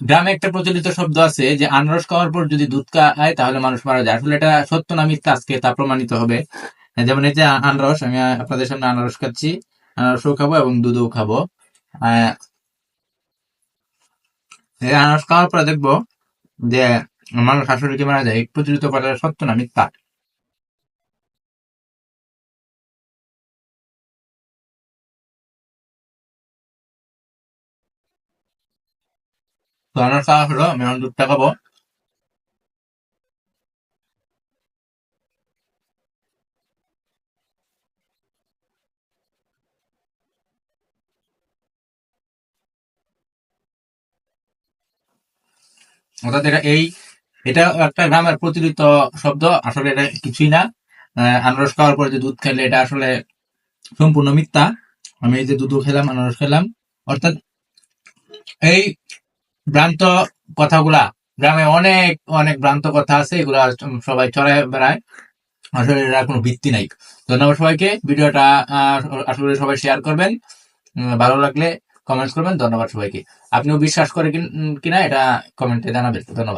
গ্রামে একটা প্রচলিত শব্দ আছে যে, আনারস খাওয়ার পর যদি দুধ খায়, তাহলে মানুষ মারা যায়। আসলে এটা সত্য না, মিথ্যা আজকে তা প্রমাণিত হবে। যেমন এই যে আনারস, আমি আপনাদের সামনে আনারস খাচ্ছি। আনারসও খাব এবং দুধও খাব। আনারস খাওয়ার পরে দেখব যে মানুষ আসলে কি মারা যায়? প্রচলিত কথা সত্য না, মিথ্যা? আনারস খাওয়া হলো, আমি এখন দুধটা খাব। অর্থাৎ এটা এই, এটা একটা গ্রামের প্রচলিত শব্দ, আসলে এটা কিছুই না। আনারস খাওয়ার পরে যে দুধ খেলে, এটা আসলে সম্পূর্ণ মিথ্যা। আমি এই যে দুধও খেলাম, আনারস খেলাম। অর্থাৎ এই ভ্রান্ত কথাগুলা, গ্রামে অনেক অনেক ভ্রান্ত কথা আছে, এগুলা সবাই চড়ায় বেড়ায়। আসলে এর কোনো ভিত্তি নাই। ধন্যবাদ সবাইকে। ভিডিওটা আসলে সবাই শেয়ার করবেন। ভালো লাগলে কমেন্টস করবেন। ধন্যবাদ সবাইকে। আপনিও বিশ্বাস করে কিনা এটা কমেন্টে জানাবেন। ধন্যবাদ।